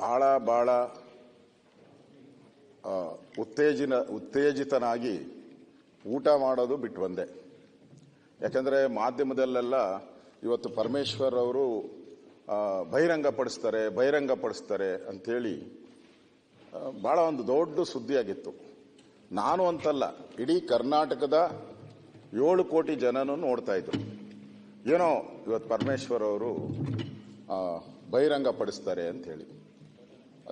ಬಹಳ ಬಹಳ ಉತ್ತೇಜಿನ, ಉತ್ತೇಜಿತನಾಗಿ ಊಟ ಮಾಡೋದು ಬಿಟ್ಟು ಬಂದೆ. ಯಾಕಂದ್ರೆ ಮಾಧ್ಯಮದಲ್ಲೆಲ್ಲ ಇವತ್ತು ಪರಮೇಶ್ವರ್ ಅವರು ಬಹಿರಂಗಪಡಿಸ್ತಾರೆ ಬಹಿರಂಗಪಡಿಸ್ತಾರೆ ಅಂಥೇಳಿ ಭಾಳ ಒಂದು ದೊಡ್ಡ ಸುದ್ದಿಯಾಗಿತ್ತು. ನಾನು ಅಂತಲ್ಲ, ಇಡೀ ಕರ್ನಾಟಕದ ಏಳು ಕೋಟಿ ಜನನೂ ನೋಡ್ತಾ ಇದ್ರು. ಏನೋ ಇವತ್ತು ಪರಮೇಶ್ವರ್ ಅವರು ಬಹಿರಂಗಪಡಿಸ್ತಾರೆ ಅಂತ ಹೇಳಿ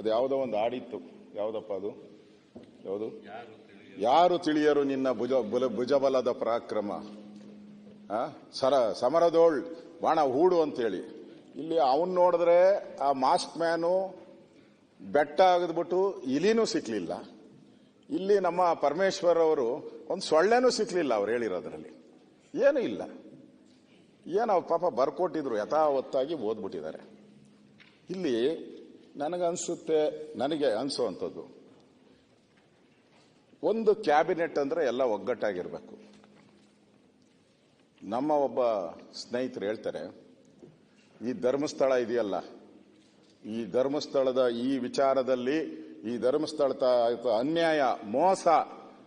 ಅದು ಯಾವುದೋ ಒಂದು ಆಡಿತ್ತು. ಯಾವುದಪ್ಪ ಅದು? ಯಾವುದು? ಯಾರು ತಿಳಿಯರು? ನಿನ್ನ ಭುಜ ಬುಲ- ಭುಜಬಲದ ಪರಾಕ್ರಮ? ಸರ ಸಮರದೋಳ್ ಬಾಣ ಹೂಡು ಅಂತೇಳಿ. ಇಲ್ಲಿ ಅವನ್ ನೋಡಿದ್ರೆ ಆ ಮಾಸ್ಕ್ ಮ್ಯಾನು ಬೆಟ್ಟ ಆಗದ್ಬಿಟ್ಟು ಇಲಿನೂ ಸಿಕ್ಲಿಲ್ಲ. ಇಲ್ಲಿ ನಮ್ಮ ಪರಮೇಶ್ವರ್ ಅವರು ಒಂದು ಸೊಳ್ಳೆನೂ ಸಿಕ್ಲಿಲ್ಲ ಅವ್ರು ಹೇಳಿರೋದ್ರಲ್ಲಿ. ಏನೂ ಇಲ್ಲ. ಏನು ಪಾಪ ಬರ್ಕೊಟ್ಟಿದ್ರು ಯಥಾವತ್ತಾಗಿ ಓದ್ಬಿಟ್ಟಿದ್ದಾರೆ. ಇಲ್ಲಿ ನನಗನ್ಸುತ್ತೆ, ನನಗೆ ಅನ್ಸುವಂಥದ್ದು. ಒಂದು ಕ್ಯಾಬಿನೆಟ್ ಅಂದ್ರೆ ಎಲ್ಲ ಒಗ್ಗಟ್ಟಾಗಿರ್ಬೇಕು. ನಮ್ಮ ಒಬ್ಬ ಸ್ನೇಹಿತರು ಹೇಳ್ತಾರೆ, ಈ ಧರ್ಮಸ್ಥಳ ಇದೆಯಲ್ಲ, ಈ ಧರ್ಮಸ್ಥಳದ ಈ ವಿಚಾರದಲ್ಲಿ, ಈ ಧರ್ಮಸ್ಥಳದ ಆಯ್ತು ಅನ್ಯಾಯ, ಮೋಸ,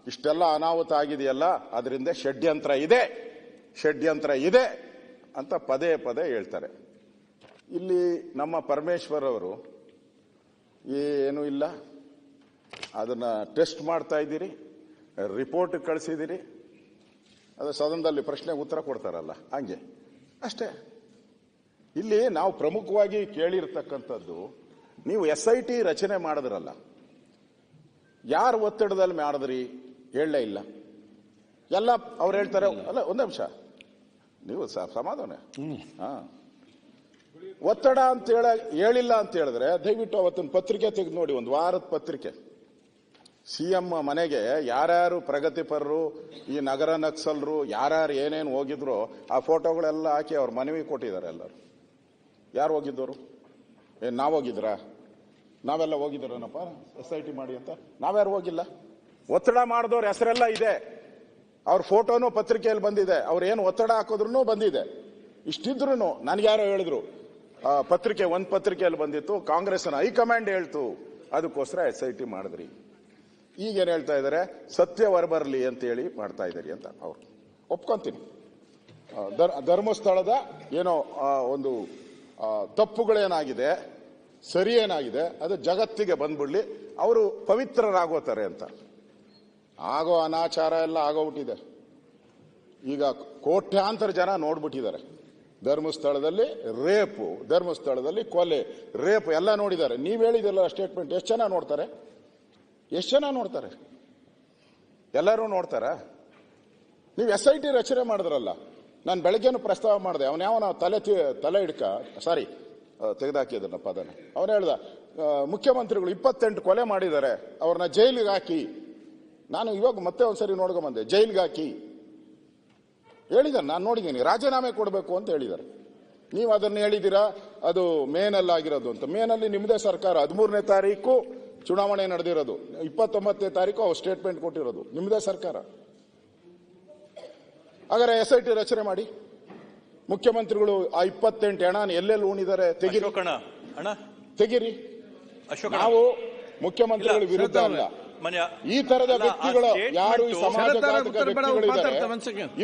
ಇಷ್ಟೆಲ್ಲ ಅನಾಹುತ ಆಗಿದೆಯಲ್ಲ, ಅದರಿಂದ ಷಡ್ಯಂತ್ರ ಇದೆ ಷಡ್ಯಂತ್ರ ಇದೆ ಅಂತ ಪದೇ ಪದೇ ಹೇಳ್ತಾರೆ. ಇಲ್ಲಿ ನಮ್ಮ ಪರಮೇಶ್ವರ್ ಅವರು ಏನೂ ಇಲ್ಲ. ಅದನ್ನ ಟೆಸ್ಟ್ ಮಾಡ್ತಾ ಇದ್ದೀರಿ ರಿಪೋರ್ಟ್ ಕಳಿಸಿದ್ದೀರಿ. ಅದು ಸದನದಲ್ಲಿ ಪ್ರಶ್ನೆಗೆ ಉತ್ತರ ಕೊಡ್ತಾರಲ್ಲ ಹಂಗೆ. ಅಷ್ಟೇ. ಇಲ್ಲಿ ನಾವು ಪ್ರಮುಖವಾಗಿ ಕೇಳಿರ್ತಕ್ಕಂಥದ್ದು ನೀವು ಎಸ್ ಐ ಟಿ ರಚನೆ ಮಾಡಿದ್ರಲ್ಲ ಯಾರು ಒತ್ತಡದಲ್ಲಿ ಮಾಡಿದ್ರಿ ಹೇಳಲೇ ಇಲ್ಲ. ಎಲ್ಲ ಅವ್ರು ಹೇಳ್ತಾರೆ ಅಲ್ಲ ಒಂದು ನಿಮಿಷ. ನೀವು ಸಮಾಧಾನ. ಹಾ. ಒತ್ತಡ ಅಂತ ಹೇಳ, ಹೇಳಿಲ್ಲ ಅಂತ ಹೇಳಿದ್ರೆ, ದಯವಿಟ್ಟು ಅವತ್ತಿನ ಪತ್ರಿಕೆ ತೆಗೆದು ನೋಡಿ, ಒಂದು ವಾರದ ಪತ್ರಿಕೆ. ಸಿ ಎಂ ಮನೆಗೆ ಯಾರ್ಯಾರು ಪ್ರಗತಿಪರರು, ಈ ನಗರ ನಕ್ಸಲ್ರು, ಯಾರ್ಯಾರು ಏನೇನು ಹೋಗಿದ್ರು, ಆ ಫೋಟೋಗಳೆಲ್ಲ ಹಾಕಿ ಅವ್ರ ಮನವಿ ಕೊಟ್ಟಿದ್ದಾರೆ ಎಲ್ಲರೂ. ಯಾರು ಹೋಗಿದ್ದವರು ಏ, ನಾವು ಹೋಗಿದ್ರಾ? ನಾವೆಲ್ಲ ಹೋಗಿದ್ದೀರೇನಪ್ಪ? ಎಸ್ ಐ ಟಿ ಮಾಡಿ ಅಂತ? ನಾವ್ಯಾರು ಹೋಗಿಲ್ಲ? ಒತ್ತಡ ಮಾಡಿದವ್ರ ಹೆಸರೆಲ್ಲ ಇದೆ. ಅವ್ರ ಫೋಟೋನು ಪತ್ರಿಕೆಯಲ್ಲಿ ಬಂದಿದೆ. ಅವ್ರು ಏನು ಒತ್ತಡ ಹಾಕಿದ್ರು ಬಂದಿದೆ. ಇಷ್ಟಿದ್ರು ನನಗ್ಯಾರೋ ಯಾರೋ ಹೇಳಿದ್ರು. ಪತ್ರಿಕೆ ಒಂದು ಪತ್ರಿಕೆಯಲ್ಲಿ ಬಂದಿತ್ತು, ಕಾಂಗ್ರೆಸ್ನ ಹೈಕಮಾಂಡ್ ಹೇಳ್ತು, ಅದಕ್ಕೋಸ್ಕರ ಎಸ್ ಐ ಟಿ ಮಾಡಿದ್ರಿ. ಈಗೇನು ಹೇಳ್ತಾ ಇದ್ದಾರೆ ಸತ್ಯ ಹೊರಬರಲಿ ಅಂತ ಹೇಳಿ ಮಾಡ್ತಾ ಇದ್ದೀರಿ ಅಂತ ಅವ್ರು. ಒಪ್ಕೊಂತೀನಿ. ಧರ್ಮಸ್ಥಳದ ಏನೋ ಒಂದು ತಪ್ಪುಗಳೇನಾಗಿದೆ ಸರಿ ಏನಾಗಿದೆ ಅದು ಜಗತ್ತಿಗೆ ಬಂದ್ಬಿಡ್ಲಿ, ಅವರು ಪವಿತ್ರರಾಗೋತಾರೆ ಅಂತ. ಆಗೋ ಅನಾಚಾರ ಎಲ್ಲ ಆಗೋಗ್ಬಿಟ್ಟಿದೆ. ಈಗ ಕೋಟ್ಯಾಂತರ ಜನ ನೋಡ್ಬಿಟ್ಟಿದ್ದಾರೆ. ಧರ್ಮಸ್ಥಳದಲ್ಲಿ ರೇಪು, ಧರ್ಮಸ್ಥಳದಲ್ಲಿ ಕೊಲೆ, ರೇಪು ಎಲ್ಲ ನೋಡಿದ್ದಾರೆ. ನೀವು ಹೇಳಿದೆಲ್ಲ ಸ್ಟೇಟ್ಮೆಂಟ್ ಎಷ್ಟು ಜನ ನೋಡ್ತಾರೆ? ಎಷ್ಟು ಜನ ನೋಡ್ತಾರೆ? ಎಲ್ಲರೂ ನೋಡ್ತಾರ? ನೀವು ಎಸ್ ಐ ಟಿ ರಚನೆ ಮಾಡಿದ್ರಲ್ಲ, ನಾನು ಬೆಳಗ್ಗೆನೂ ಪ್ರಸ್ತಾವ ಮಾಡಿದೆ, ಅವನ ಯಾವನ ತಲೆ ತಲೆ ಹಿಡ್ಕ, ಸಾರಿ ತೆಗೆದಾಕಿದನ್ನ ಪದನ. ಅವನು ಹೇಳ್ದ ಮುಖ್ಯಮಂತ್ರಿಗಳು ಇಪ್ಪತ್ತೆಂಟು ಕೊಲೆ ಮಾಡಿದ್ದಾರೆ, ಅವ್ರನ್ನ ಜೈಲಿಗೆ ಹಾಕಿ. ನಾನು ಇವಾಗ ಮತ್ತೆ ಒಂದ್ಸರಿ ನೋಡ್ಕೊಂಬಂದೆ, ಜೈಲಿಗೆ ಹಾಕಿ. ಹೇಳಿದ್ದಾರೆ ನಾನು ನೋಡಿದ್ದೀನಿ ರಾಜೀನಾಮೆ ಕೊಡಬೇಕು ಅಂತ ಹೇಳಿದ್ದಾರೆ. ನೀವು ಅದನ್ನು ಹೇಳಿದ್ದೀರಾ? ಅದು ಮೇನಲ್ಲಿ ಆಗಿರೋದು ಅಂತ. ಮೇನಲ್ಲಿ ನಿಮ್ಮದೇ ಸರ್ಕಾರ ಹದಿಮೂರನೇ ತಾರೀಕು ಚುನಾವಣೆ ನಡೆದಿರೋದು. ಇಪ್ಪತ್ತೊಂಬತ್ತನೇ ತಾರೀಕು ಅವ್ರು ಸ್ಟೇಟ್ಮೆಂಟ್ ಕೊಟ್ಟಿರೋದು. ನಿಮ್ಮದೇ ಸರ್ಕಾರ. ಹಾಗಾದ್ರೆ ಎಸ್ ಐ ಟಿ ರಚನೆ ಮಾಡಿ. ಮುಖ್ಯಮಂತ್ರಿಗಳು ಆ ಇಪ್ಪತ್ತೆಂಟು ಹಣ ಎಲ್ಲೆಲ್ಲಿ ಉಣಿದಾರೆ ತೆಗಿರಿ. ತೆಗಿರಿ. ನಾವು ಮುಖ್ಯಮಂತ್ರಿಗಳ ವಿರುದ್ಧ ಅಲ್ಲ. ಈ ತರದ ವ್ಯಕ್ತಿಗಳು ಯಾರು ಈ ಸಮಾಜದ.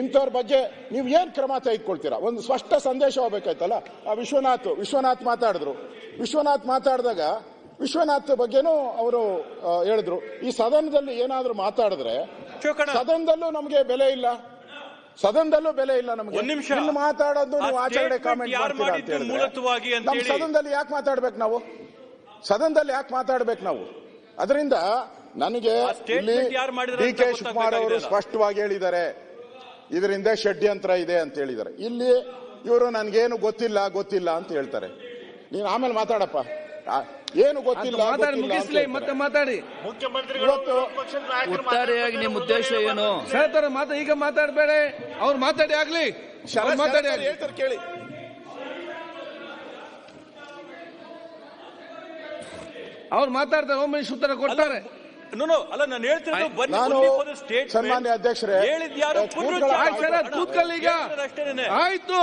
ಇಂಥವ್ರ ಬಗ್ಗೆ ನೀವು ಏನ್ ಕ್ರಮ ತೆಗೆದುಕೊಳ್ತೀರಾ? ಒಂದು ಸ್ಪಷ್ಟ ಸಂದೇಶ ಹೋಗ್ಬೇಕಾಯ್ತಲ್ಲ? ಆ ವಿಶ್ವನಾಥ್ ವಿಶ್ವನಾಥ್ ಮಾತಾಡಿದ್ರು. ವಿಶ್ವನಾಥ್ ಮಾತಾಡಿದಾಗ ವಿಶ್ವನಾಥ್ ಬಗ್ಗೆನೂ ಅವರು ಹೇಳಿದ್ರು. ಈ ಸದನದಲ್ಲಿ ಏನಾದ್ರೂ ಮಾತಾಡಿದ್ರೆ ಸದನದಲ್ಲೂ ನಮಗೆ ಬೆಲೆ ಇಲ್ಲ. ಸದನದಲ್ಲೂ ಬೆಲೆ ಇಲ್ಲ ನಮಗೆ. ನಿಮಿಷ. ಇಲ್ಲಿ ಮಾತಾಡೋದು ನೀವು ಆಚರಣೆ ಕಾಮೆಂಟ್ ಮಾಡ್ತೀರಾ ಅಂತ ನಮ್ಮ ಸದನದಲ್ಲಿ ಯಾಕೆ ಮಾತಾಡ್ಬೇಕು ನಾವು? ಸದನದಲ್ಲಿ ಯಾಕೆ ಮಾತಾಡ್ಬೇಕು ನಾವು? ಅದರಿಂದ ನನಗೆ ಇಲ್ಲಿ ಡಿ ಕೆ ಶಿವಕುಮಾರ್ ಅವರು ಸ್ಪಷ್ಟವಾಗಿ ಹೇಳಿದ್ದಾರೆ ಇದರಿಂದ ಷಡ್ಯಂತ್ರ ಇದೆ ಅಂತ ಹೇಳಿದ್ದಾರೆ. ಇಲ್ಲಿ ಇವರು ನನಗೇನು ಗೊತ್ತಿಲ್ಲ ಗೊತ್ತಿಲ್ಲ ಅಂತ ಹೇಳ್ತಾರೆ. ನೀನು ಆಮೇಲೆ ಮಾತಾಡಪ್ಪ. ಆ, ಏನು ಗೊತ್ತಿಲ್ಲ ಮುಗಿಸ್ಲಿ ಹೇಳ್ತಾರೆ. ಮತ್ತೆ ಮಾತಾಡಿ. ಒಟ್ಟಾರೆಯಾಗಿ ನಿಮ್ಮ ಉದ್ದೇಶ ಏನು? ಸಹತರ ಮಾತಾ ಈಗ ಮಾತಾಡಬೇಡ. ಅವ್ರು ಮಾತಾಡಿ ಆಗ್ಲಿ. ಮಾತಾಡಿ ಹೇಳ್ತಾರೆ ಕೇಳಿ. ಅವ್ರು ಮಾತಾಡ್ತಾರೆ ಒಮ್ಮೆ ಉತ್ತರ ಕೊಡ್ತಾರೆ. ಅಲ್ಲ ನಾನು ಹೇಳ್ತಿರೋದು ಬನ್ನಿ for ಸನ್ಮಾನ್ಯ ಅಧ್ಯಕ್ಷರೇ, ಹೇಳಿದ್ ಯಾರು? ಕೂತ್ಕೊಳ್ಳಿ. ಆಯ್ತು.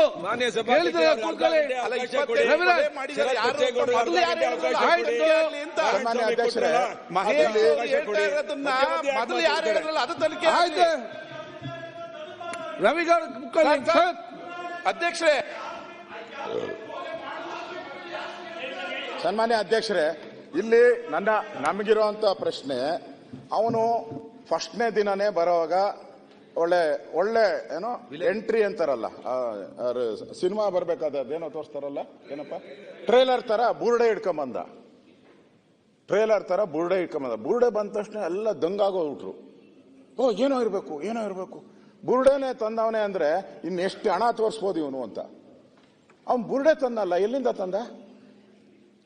ಹೇಳಿದ್ರೆ ಕೂತ್ಕೊಳ್ಳಿ. ಸನ್ಮಾನ್ಯ ಅಧ್ಯಕ್ಷರೇ ಮೊದಲು ಯಾರು ಹೇಳಿದ್ರಲ್ಲ? ಅದು ತನಿಖೆ ಆಯ್ತು. ರವಿಗೌಡ ಅಧ್ಯಕ್ಷರೇ. ಸನ್ಮಾನ್ಯ ಅಧ್ಯಕ್ಷರೇ ಇಲ್ಲಿ ನನ್ನ ನಮಗಿರುವಂತ ಪ್ರಶ್ನೆ ಅವನು ಫಸ್ಟ್ನೇ ದಿನನೇ ಬರೋವಾಗ ಒಳ್ಳೆ ಒಳ್ಳೆ ಏನೋ ಎಂಟ್ರಿ ಅಂತಾರಲ್ಲ ಸಿನಿಮಾ ಬರ್ಬೇಕಾದ ಏನೋ ತೋರಿಸ್ತಾರಲ್ಲ ಏನಪ್ಪ? ಟ್ರೇಲರ್ ತರ ಬುರುಡೆ ಹಿಡ್ಕೊಂಬಂದ. ಟ್ರೇಲರ್ ತರ ಬುರುಡೆ ಹಿಡ್ಕೊಂಬಂದ. ಬುರುಡೆ ಬಂದ ತಕ್ಷಣ ಎಲ್ಲ ದಂಗಾಗೋಗ್ಬಿಟ್ರು ಓ ಏನೋ ಇರಬೇಕು ಏನೋ ಇರಬೇಕು. ಬುರುಡೆನೆ ತಂದವನೇ ಅಂದ್ರೆ ಇನ್ನೆಷ್ಟು ಹಣ ತೋರಿಸ್ಬೋದು ಇವನು ಅಂತ. ಅವನು ಬುರುಡೆ ತಂದಲ್ಲ ಎಲ್ಲಿಂದ ತಂದ?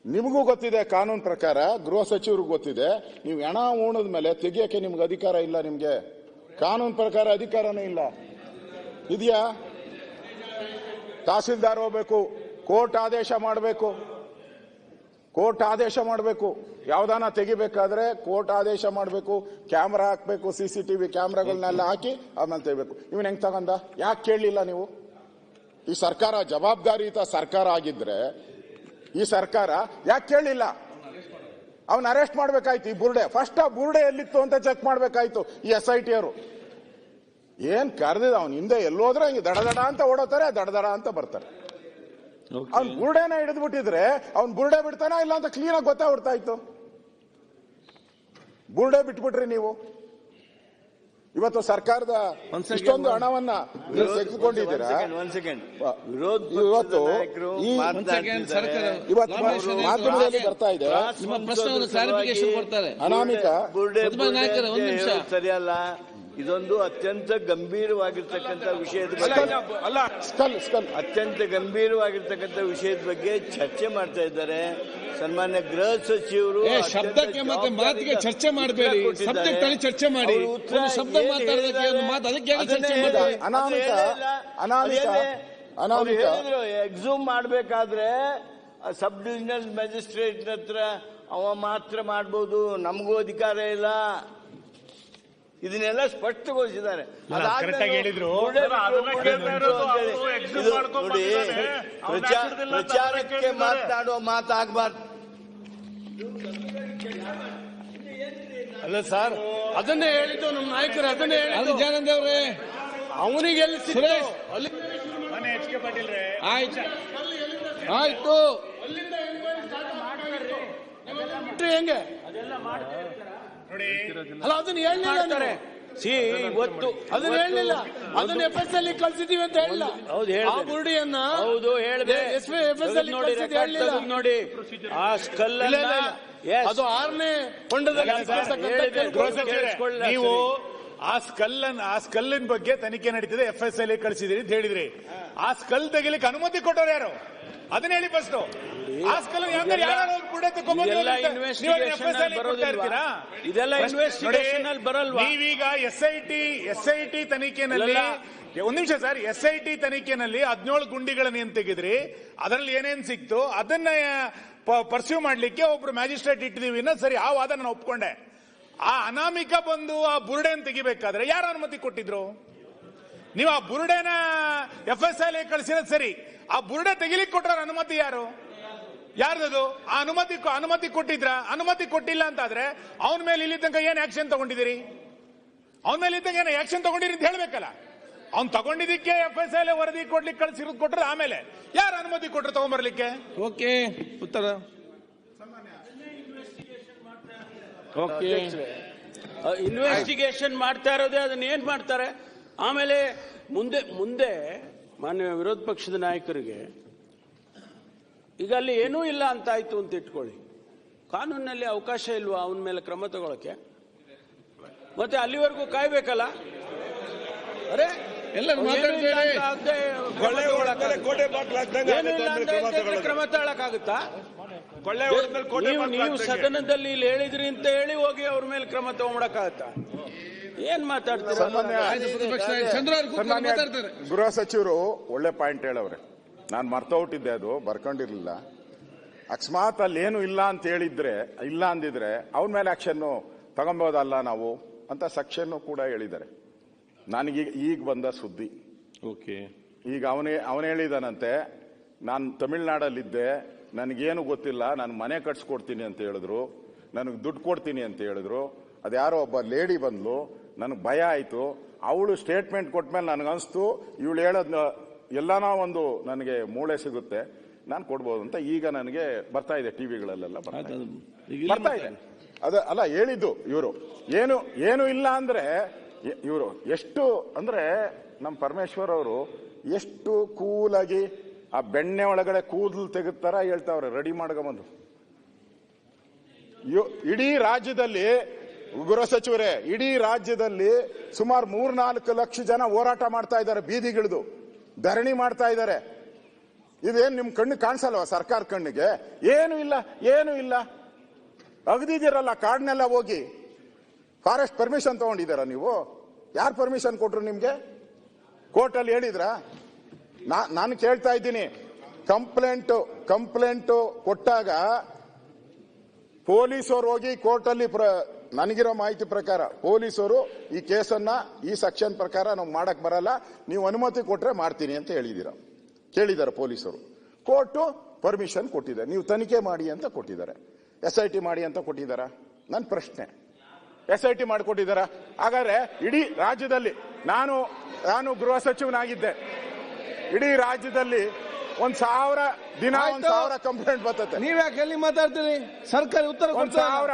ನಿಮಗೂ ಗೊತ್ತಿದೆ ಕಾನೂನು ಪ್ರಕಾರ, ಗೃಹ ಸಚಿವರಿಗೂ ಗೊತ್ತಿದೆ, ನೀವು ಹಣ ಓಣದ ಮೇಲೆ ತೆಗಿಯಕ್ಕೆ ನಿಮ್ಗೆ ಅಧಿಕಾರ ಇಲ್ಲ ನಿಮಗೆ. ಕಾನೂನು ಪ್ರಕಾರ ಅಧಿಕಾರನೇ ಇಲ್ಲ. ಇದೆಯಾ? ತಹಸೀಲ್ದಾರ್ ಹೋಗ್ಬೇಕು, ಕೋರ್ಟ್ ಆದೇಶ ಮಾಡಬೇಕು. ಕೋರ್ಟ್ ಆದೇಶ ಮಾಡಬೇಕು. ಯಾವ್ದಾನ ತೆಗಿಬೇಕಾದ್ರೆ ಕೋರ್ಟ್ ಆದೇಶ ಮಾಡಬೇಕು, ಕ್ಯಾಮ್ರಾ ಹಾಕ್ಬೇಕು ಸಿ ಸಿ ಟಿವಿ ಕ್ಯಾಮ್ರಾಗಳನ್ನೆಲ್ಲ ಹಾಕಿ ಆಮೇಲೆ ತೆಗಿಬೇಕು. ಇವನ್ ಹೆಂಗ್ ತಗೊಂಡ? ಯಾಕೆ ಕೇಳಲಿಲ್ಲ ನೀವು? ಈ ಸರ್ಕಾರ ಜವಾಬ್ದಾರಿಯುತ ಸರ್ಕಾರ ಆಗಿದ್ರೆ ಈ ಸರ್ಕಾರ? ಯಾಕೆ ಕೇಳಿಲ್ಲ? ಅವನ್ ಅರೆಸ್ಟ್ ಮಾಡ್ಬೇಕಾಯ್ತು ಈ ಬುರ್ಡೆ. ಫಸ್ಟ್ ಆ ಬುರ್ಡೆ ಎಲ್ಲಿತ್ತು ಅಂತ ಚೆಕ್ ಮಾಡ್ಬೇಕಾಯ್ತು ಈ ಎಸ್ ಐ ಟಿ ಅವರು. ಏನ್ ಕರೆದಿದ ಅವನ್? ಹಿಂದೆ ಎಲ್ಲೋದ್ರೆ ಹಿಂಗೆ ದಡ ದಡ ಅಂತ ಓಡೋತಾರೆ ದಡ ದಡ ಅಂತ ಬರ್ತಾರೆ. ಅವ್ನ್ ಬುರ್ಡೆನ ಹಿಡಿದು ಬಿಟ್ಟಿದ್ರೆ ಅವ್ನ್ ಬುರ್ಡೆ ಬಿಡ್ತಾನ ಇಲ್ಲ ಅಂತ ಕ್ಲೀನ್ ಆಗಿ ಗೊತ್ತಾಗ್ಬಿಡ್ತಾ ಇತ್ತು ಬುರ್ಡೆ ಬಿಟ್ಬಿಟ್ರಿ ನೀವು. ಇವತ್ತು ಸರ್ಕಾರದ ಇಷ್ಟೊಂದು ಹಣವನ್ನ ತೆಗೆದುಕೊಂಡಿದ್ದೀರಾ? ಇವತ್ತು ಈ ಸೆಕೆಂಡ್ ಇವತ್ತು ಮಾಧ್ಯಮದಲ್ಲಿ ಬರ್ತಾ ಇದೆ. ಅನಾಮಿಕ. ಸರಿಯಲ್ಲ. ಇದೊಂದು ಅತ್ಯಂತ ಗಂಭೀರವಾಗಿರ್ತಕ್ಕಂಥ ವಿಷಯದ ಬಗ್ಗೆ ಅಲ್ಲ. ಸ್ಕಲ್ ಸ್ಕಲ್. ಅತ್ಯಂತ ಗಂಭೀರವಾಗಿರ್ತಕ್ಕಂಥ ವಿಷಯದ ಬಗ್ಗೆ ಚರ್ಚೆ ಮಾಡ್ತಾ ಇದ್ದಾರೆ. ಸನ್ಮಾನ್ಯ ಗೃಹ ಸಚಿವರು ಶಬ್ದಕ್ಕೆ ಮತ್ತೆ ಮಾತಿಗೆ ಚರ್ಚೆ ಮಾಡಬೇಡಿ. ಸಬ್ಜೆಕ್ಟ್ ಅಲ್ಲಿ ಚರ್ಚೆ ಮಾಡಿ. ಒಂದು ಶಬ್ದ ಮಾತಾಡೋದಕ್ಕೆ ಒಂದು ಮಾತು ಅದಕ್ಕೆ ಚರ್ಚೆ ಮಾಡಿ. ಅನಾಮಿಕ, ಅನಾಮಿಕ, ಅನಾಮಿಕ. ಹೇಳಿದ್ರು ಎಕ್ಸೂಮ್ ಮಾಡಬೇಕಾದ್ರೆ ಸಬ್ ಡಿವಿಷನಲ್ ಮ್ಯಾಜಿಸ್ಟ್ರೇಟ್ ಹತ್ರ ಅವ ಮಾತ್ರ ಮಾಡ್ಬೋದು ನಮಗೂ ಅಧಿಕಾರ ಇಲ್ಲ. ಅಂತೇಳಿ. ಸ್ಪಷ್ಟಗೊಳಿಸಿದ್ದಾರೆ. ನೋಡಿ ಪ್ರಚಾರ ಪ್ರಚಾರಕ್ಕೆ ಮಾತಾಡುವ ಮಾತಾಗಬಾರ್ದು. ಅಲ್ಲ ಸರ್ ಅದನ್ನೇ ಹೇಳಿದ್ದು ನಮ್ಮ ನಾಯಕರು ಅದನ್ನೇ ಹೇಳಿ ಹೇಳಿದ್ದು ಜಾನಂದ್ ಅವರೇ. ಅವನಿಗೆ ಎಲ್ಲಿ? ಸುರೇಶ್. ಅಲ್ಲಿ ಆಯ್ತು. ಆಯ್ತು. ಹೆಂಗೆ? ಅಲ್ಲ ಅದನ್ನ ಹೇಳಲಿಲ್ಲ ನೀವು. ಸಿ ಇವತ್ತು ಅದನ್ನ ಹೇಳಲಿಲ್ಲ. ಅದನ್ನ ಎಫ್ ಎಸ್ ಅಲ್ಲಿ ಕಳ್ಸಿದೀವಿ ಅಂತ ಹೇಳಿಲ್ಲ ಹೌದು, ಆ ಗುರುಡಿಯನ್ನ ಬುರುಡಿಯನ್ನ ಹೌದು ಹೇಳಿದೆ. ಎಸ್ ಎಫ್ ಎಸ್ ಅಲ್ಲಿ ನೋಡಿ ನೋಡಿ. ಆ ಸ್ಕಲ್ ಇಲ್ಲ, ಇಲ್ಲ, ಇಲ್ಲ. ಅದು ಆರನೇ ಹೊಂಡದಲ್ಲಿ ನೀವು ಆ ಸ್ಕಲ್ ಆ ಸ್ಕಲ್ಲಿನ ಬಗ್ಗೆ ತನಿಖೆ ನಡೀತಿದೆ. ಎಫ್ ಎಸ್ ಎಲ್ ಕಳಿಸಿದಿರಿ ಅಂತ ಹೇಳಿದ್ರಿ. ಆ ಸ್ಕಲ್ ತೆಗಿಲಿಕ್ಕೆ ಅನುಮತಿ ಕೊಟ್ಟವ್ರು ಯಾರು? ಅದನ್ನ ಹೇಳಿ ಫಸ್ಟ್ ಇದೆಲ್ಲ investigation ಅಲ್ಲಿ ಬರಲ್ವಾ? ನೀವೀಗ S I T S I T ತನಿಖೆನಲ್ಲಿ. ಒಂದ್ ನಿಮಿಷ ಸರ್ ಎಸ್ ಐ ಟಿ ತನಿಖೆನಲ್ಲಿ ಹದಿನೇಳು ಗುಂಡಿಗಳನ್ನ ಏನ್ ತೆಗೆದ್ರಿ. ಅದರಲ್ಲಿ ಏನೇನ್ ಸಿಕ್ತು? ಅದನ್ನ ಪರ್ಸ್ಯೂ ಮಾಡ್ಲಿಕ್ಕೆ ಒಬ್ರು ಮ್ಯಾಜಿಸ್ಟ್ರೇಟ್ ಇಟ್ಟಿದೀವಿ. ಸರಿ ಆ ವಾದ ನಾನು ಒಪ್ಕೊಂಡೆ. ಆ ಅನಾಮಿಕ ಬಂದು ಆ ಬುರುಡೆನ್ ತೆಗಿಬೇಕಾದ್ರೆ ಯಾರು ಅನುಮತಿ ಕೊಟ್ಟಿದ್ರು? ನೀವು ಆ ಬುರುಡೆನ ಎಫ್ ಎಸ್ ಐ ಕಳಿಸಿರೋದು ಸರಿ. ಆ ಬುರುಡೆ ತೆಗಿಲಿಕ್ಕೆ ಕೊಟ್ಟರ ಅನುಮತಿ ಯಾರು? ಯಾರ್ದದು? ಆ ಅನುಮತಿ ಅನುಮತಿ ಕೊಟ್ಟಿದ್ರ? ಅನುಮತಿ ಕೊಟ್ಟಿಲ್ಲ ಅಂತಾದ್ರೆ ಅವನ ಮೇಲೆ ಇಲ್ಲಿ ತನಕ ಏನ್ ಆಕ್ಷನ್ ತಗೊಂಡಿದ್ದೀರಿ? ಅವನ ಮೇಲೆ ಇದ್ದಂಗೆ ಏನು ಆಕ್ಷನ್ ತಗೊಂಡಿರಿ ಅಂತ ಹೇಳ್ಬೇಕಲ್ಲ. ಅವ್ನ್ ತಗೊಂಡಿದ್ದಕ್ಕೆ ಎಫ್ ಎಸ್ ಎಲ್ ವರದಿ ಕೊಡ್ಲಿಕ್ಕೆ ಕಳ್ಸಿರೋದು ಕೊಟ್ರೆ ಆಮೇಲೆ. ಯಾರು ಅನುಮತಿ ಕೊಟ್ರು ತಗೊಂಡ್ಬರ್ಲಿಕ್ಕೆ ಓಕೆ ಉತ್ತರ. ಓಕೆ. ಇನ್ವೆಸ್ಟಿಗೇಷನ್ ಮಾಡ್ತಾ ಇರೋದೇ ಅದನ್ನ ಏನ್ ಮಾಡ್ತಾರೆ? ಆಮೇಲೆ ಮುಂದೆ ಮುಂದೆ ಮಾನ್ಯ ವಿರೋಧ ಪಕ್ಷದ ನಾಯಕರಿಗೆ ಈಗ ಅಲ್ಲಿ ಏನೂ ಇಲ್ಲ ಅಂತಾಯ್ತು ಅಂತ ಇಟ್ಕೊಳ್ಳಿ. ಕಾನೂನಿನಲ್ಲಿ ಅವಕಾಶ ಇಲ್ವಾ ಅವನ ಮೇಲೆ ಕ್ರಮ ತಗೊಳಕ್ಕೆ? ಮತ್ತೆ ಅಲ್ಲಿವರೆಗೂ ಕಾಯ್ಬೇಕಲ್ಲ? ಅರೆ ಅಂದ್ರೆ ಕ್ರಮ ತಗೊಳಕಾಗುತ್ತಾ ನೀವು. ಸದನದಲ್ಲಿ ಇಲ್ಲಿ ಹೇಳಿದ್ರಿ ಅಂತ ಹೇಳಿ ಹೋಗಿ ಅವ್ರ ಮೇಲೆ ಕ್ರಮ ತಗೊಂಡಕ್ಕಾಗತ್ತಾ ಏನ್ ಮಾತಾಡ್ತಾರೆ. ಗೃಹ ಸಚಿವರು ಒಳ್ಳೆ ಪಾಯಿಂಟ್ ಹೇಳವ್ರೆ. ನಾನು ಮರ್ತೋಗ್ಬಿಟ್ಟಿದ್ದೆ ಅದು ಬರ್ಕೊಂಡಿರ್ಲಿಲ್ಲ. ಅಕಸ್ಮಾತ್ ಅಲ್ಲಿ ಏನು ಇಲ್ಲ ಅಂತ ಹೇಳಿದ್ರೆ ಇಲ್ಲ ಅಂದಿದ್ರೆ ಅವನ ಮೇಲೆ ಆಕ್ಷನ್ ತಗೊಂಬೋದಲ್ಲ ನಾವು ಅಂತ ಸಕ್ಷನ್ನು ಕೂಡ ಹೇಳಿದ್ದಾರೆ. ನನಗೀಗ ಈಗ ಬಂದ ಸುದ್ದಿ. ಓಕೆ. ಈಗ ಅವನೇ ಅವನು ಹೇಳಿದಾನಂತೆ ನಾನು ತಮಿಳ್ನಾಡಲ್ಲಿದ್ದೆ ನನಗೇನು ಗೊತ್ತಿಲ್ಲ ನಾನು ಮನೆ ಕಟ್ಸ್ಕೊಡ್ತೀನಿ ಅಂತ ಹೇಳಿದ್ರು ನನಗೆ ದುಡ್ಡು ಕೊಡ್ತೀನಿ ಅಂತ ಹೇಳಿದ್ರು ಅದ್ಯಾರೋ ಒಬ್ಬ ಲೇಡಿ ಬಂದ್ಲು ನನಗೆ ಭಯ ಆಯಿತು ಅವಳು ಸ್ಟೇಟ್ಮೆಂಟ್ ಕೊಟ್ಟ ಮೇಲೆ ನನಗನ್ಸ್ತು ಇವಳು ಹೇಳೋದ್ ಎಲ್ಲಾನ ಒಂದು ನನಗೆ ಮೂಳೆ ಸಿಗುತ್ತೆ ನಾನು ಕೊಡ್ಬೋದು ಅಂತ ಈಗ ನನಗೆ ಬರ್ತಾ ಇದೆ ಟಿವಿಗಳಲ್ಲೆಲ್ಲ ಬರ್ತಾ ಇದೆ. ಬರ್ತಾ ಇದೆ. ಅದ ಅಲ್ಲ ಹೇಳಿದ್ದು ಇವರು. ಏನು ಏನು ಇಲ್ಲ ಅಂದ್ರೆ ಇವರು ಎಷ್ಟು ಅಂದ್ರೆ ನಮ್ಮ ಪರಮೇಶ್ವರ್ ಅವರು ಎಷ್ಟು ಕೂಲಾಗಿ ಆ ಬೆಣ್ಣೆ ಒಳಗಡೆ ಕೂದಲು ತೆಗುತ್ತಾರ ಹೇಳ್ತಾವ್ರೆ ರೆಡಿ ಮಾಡ್ಕೊಂಬಂದು ಬಂದು ಇಡೀ ರಾಜ್ಯದಲ್ಲಿ ಗೃಹ ಸಚಿವರೇ ಇಡೀ ರಾಜ್ಯದಲ್ಲಿ ಸುಮಾರು ಮೂರ್ನಾಲ್ಕು ಲಕ್ಷ ಜನ ಹೋರಾಟ ಮಾಡ್ತಾ ಇದ್ದಾರೆ ಬೀದಿಗಿಳಿದು. ಧರಣಿ ಮಾಡ್ತಾ ಇದ್ದಾರೆ. ಇದೇನು ನಿಮ್ ಕಣ್ಣು ಕಾಣಿಸಲ್ವಾ ಸರ್ಕಾರ ಕಣ್ಣಿಗೆ? ಏನು ಇಲ್ಲ ಏನು ಇಲ್ಲ. ಅಗದಿದ್ದೀರಲ್ಲ, ಕಾಡ್ನೆಲ್ಲ ಹೋಗಿ. ಫಾರೆಸ್ಟ್ ಪರ್ಮಿಷನ್ ತಗೊಂಡಿದ್ದೀರಾ ನೀವು? ಯಾರು ಪರ್ಮಿಷನ್ ಕೊಟ್ರು ನಿಮ್ಗೆ? ಕೋರ್ಟಲ್ಲಿ ಹೇಳಿದ್ರ? ನಾನು ಕೇಳ್ತಾ ಇದ್ದೀನಿ. ಕಂಪ್ಲೇಂಟ್ ಕಂಪ್ಲೇಂಟ್ ಕೊಟ್ಟಾಗ ಪೊಲೀಸರು ಹೋಗಿ ಕೋರ್ಟಲ್ಲಿ ಪ್ರ ನನಗಿರೋ ಮಾಹಿತಿ ಪ್ರಕಾರ ಪೊಲೀಸರು ಈ ಕೇಸನ್ನ ಈ ಸೆಕ್ಷನ್ ಪ್ರಕಾರ ನಾವು ಮಾಡಕ್ ಬರಲ್ಲ. ನೀವು ಅನುಮತಿ ಕೊಟ್ರೆ ಮಾಡ್ತೀನಿ ಅಂತ ಹೇಳಿದೀರ. ಕೇಳಿದ್ದಾರೆ ಪೊಲೀಸರು. ಕೋರ್ಟು ಪರ್ಮಿಷನ್ ಕೊಟ್ಟಿದೆ. ನೀವು ತನಿಖೆ ಮಾಡಿ ಅಂತ ಕೊಟ್ಟಿದ್ದಾರೆ. ಎಸ್ ಐ ಟಿ ಮಾಡಿ ಅಂತ ಕೊಟ್ಟಿದ್ದಾರೆ? ನನ್ನ ಪ್ರಶ್ನೆ. ಎಸ್ ಐ ಟಿ ಮಾಡಿಕೊಟ್ಟಿದ್ದಾರಾ? ಹಾಗಾದ್ರೆ ಇಡೀ ರಾಜ್ಯದಲ್ಲಿ ನಾನು ನಾನು ಗೃಹ ಸಚಿವನಾಗಿದ್ದೆ. ಇಡೀ ರಾಜ್ಯದಲ್ಲಿ ಒಂದ್ ಸಾವಿರ ದಿನ ಒಂದ್. ಸಾವಿರ ಕಂಪ್ಲೇಂಟ್ ಬರ್ತದೆ ನೀವ್ ಯಾಕೆ ಎಲ್ಲಿ ಮಾತಾಡ್ತೀರಿ? ಸರ್ಕಾರ ಉತ್ತರ ಸಾವಿರ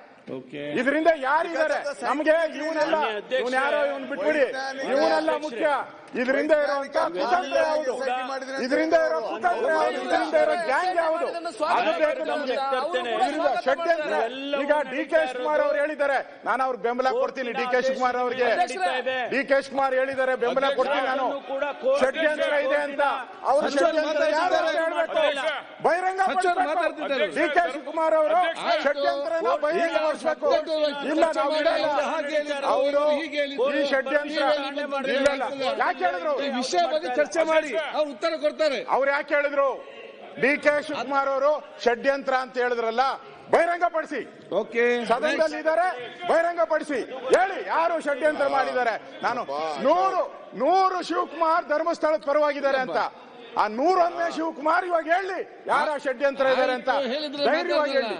ಇದರಿಂದ ಯಾರಿದ್ದಾರೆ? ನಮಗೆ ಇವನೆಲ್ಲ ಇವನ್ ಯಾರೋ ಇವನ್ ಬಿಟ್ಬಿಡಿ. ಇವನೆಲ್ಲ ಮುಖ್ಯ. ಇದರಿಂದ ಇರುವಂತ ಕುತಂತ್ರ ಯಾವುದು? ಇದರಿಂದ ಇರೋ ಕುತಂತ್ರ ಯಾವುದು? ಇದರಿಂದ ಇರೋ ಗ್ಯಾಂಗ್ ಯಾವುದು? ಅದು ಬೇಕು ನಮ್ಗೆ. ಇದರಿಂದ ಷಡ್ಯಂತ್ರ ಈಗ ಡಿ ಕೆ ಶಿವಕುಮಾರ್ ಅವ್ರು ಹೇಳಿದ್ದಾರೆ. ನಾನು ಅವ್ರಿಗೆ ಬೆಂಬಲ ಕೊಡ್ತೀನಿ. ಡಿ ಕೆ ಶಿವಕುಮಾರ್ ಅವರಿಗೆ. ಡಿ ಕೆ ಶಿವಕುಮಾರ್ ಹೇಳಿದ್ದಾರೆ. ಬೆಂಬಲ ಕೊಡ್ತೀನಿ ನಾನು. ಷಡ್ಯಂತ್ರ ಇದೆ ಅಂತ. ಅವರು ಷಡ್ಯಂತ್ರ ಯಾರು ಹೇಳ್ಬೇಕು? ಬಹಿರಂಗ. ಡಿ ಕೆ ಶಿವಕುಮಾರ್ ಅವರು ಷಡ್ಯಂತ್ರ ಬಹಿರಂಗ ಮಾಡಿಸ್ಬೇಕು ಇಲ್ಲ ನಾವು. ಅವರು. ಈ ಷಡ್ಯಂತ್ರ ಇಲ್ಲ ಇಲ್ಲ. ಯಾಕೆ ಹೇಳಿದ್ರು ಈ ವಿಷಯ ಬಗ್ಗೆ ಚರ್ಚೆ ಮಾಡಿ. ಅವ್ರು ಉತ್ತರ ಕೊಡ್ತಾರೆ. ಅವ್ರು ಯಾಕೆ ಹೇಳಿದ್ರು ಡಿ ಕೆ ಶಿವಕುಮಾರ್ ಅವರು ಷಡ್ಯಂತ್ರ ಅಂತ ಹೇಳಿದ್ರಲ್ಲ ಬಹಿರಂಗಪಡಿಸಿ. ಓಕೆ. ಸದನದಲ್ಲಿ ಇದ್ದಾರೆ ಬಹಿರಂಗಪಡಿಸಿ. ಹೇಳಿ ಯಾರು ಷಡ್ಯಂತ್ರ ಮಾಡಿದ್ದಾರೆ? ನಾನು ನೂರು ನೂರು ಶಿವಕುಮಾರ್ ಧರ್ಮಸ್ಥಳದ ಪರವಾಗಿದ್ದಾರೆ ಅಂತ. ಆ ನೂರೊಂದನೇ ಶಿವಕುಮಾರ್ ಇವಾಗ ಹೇಳಿ ಯಾರ ಷಡ್ಯಂತ್ರ ಇದ್ದಾರೆ ಅಂತ. ಧೈರ್ಯವಾಗಿ ಹೇಳಿ.